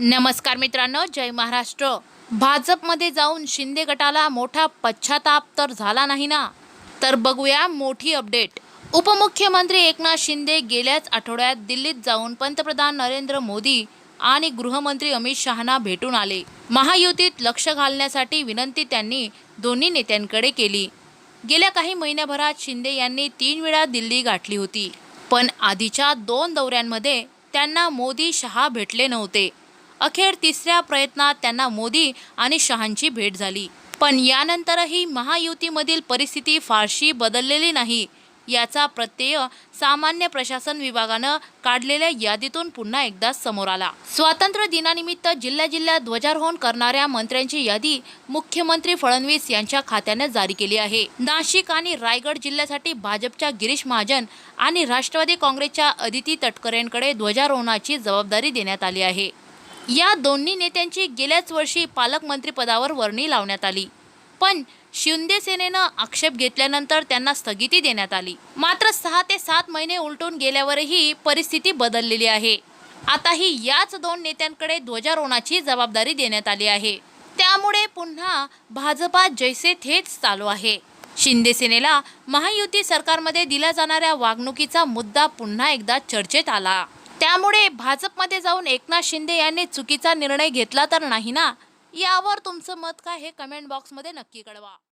नमस्कार मित्रांनो जय महाराष्ट्र. भाजपमध्ये जाऊन शिंदे गटाला मोठा पश्चाताप तर झाला नाही ना? तर बघूया मोठी अपडेट. उपमुख्यमंत्री एकनाथ शिंदे गेल्याच आठवड्यात दिल्लीत जाऊन पंतप्रधान नरेंद्र मोदी आणि गृहमंत्री अमित शहाना भेटून आले. महायुतीत लक्ष घालण्यासाठी विनंती त्यांनी दोन्ही नेत्यांकडे केली. गेल्या काही महिन्याभरात शिंदे यांनी तीन वेळा दिल्ली गाठली होती. पण आधीच्या दोन दौऱ्यांमध्ये त्यांना मोदी शहा भेटले नव्हते. अखेर तिसऱ्या प्रयत्नात त्यांना मोदी आणि शहांची भेट झाली. पण यानंतरही महायुतीमधील परिस्थिती फारशी बदललेली नाही. याचा प्रत्यय सामान्य प्रशासन विभागानं काढलेल्या यादीतून पुन्हा एकदा समोर आला. स्वातंत्र्य दिनानिमित्त जिल्ह्या जिल्ह्यात ध्वजारोहण करणाऱ्या मंत्र्यांची यादी मुख्यमंत्री फडणवीस यांच्या खात्याने जारी केली आहे. नाशिक आणि रायगड जिल्ह्यासाठी भाजपच्या गिरीश महाजन आणि राष्ट्रवादी काँग्रेसच्या अदिती तटकरेंकडे ध्वजारोहणाची जबाबदारी देण्यात आली आहे. या दोन्ही नेत्यांची गेल्याच वर्षी पालकमंत्रीपदावर वर्णी लावण्यात आली. पण शिंदे सेनेनं आक्षेप घेतल्यानंतर त्यांना स्थगिती देण्यात आली. मात्र सहा ते सात महिने उलटून गेल्यावरही परिस्थिती बदललेली आहे. आताही याच दोन नेत्यांकडे ध्वजारोहणाची जबाबदारी देण्यात आली आहे. त्यामुळे पुन्हा भाजपा जैसे थेच चालू आहे. शिंदे सेनेला महायुती सरकारमध्ये दिल्या जाणाऱ्या वागणुकीचा मुद्दा पुन्हा एकदा चर्चेत आला. त्यामुळे भाजपमध्ये जाऊन एकनाथ शिंदे यांनी चुकीचा निर्णय घेतला तर नाही ना? यावर तुमचं मत काय हे कमेंट बॉक्समध्ये नक्की कळवा.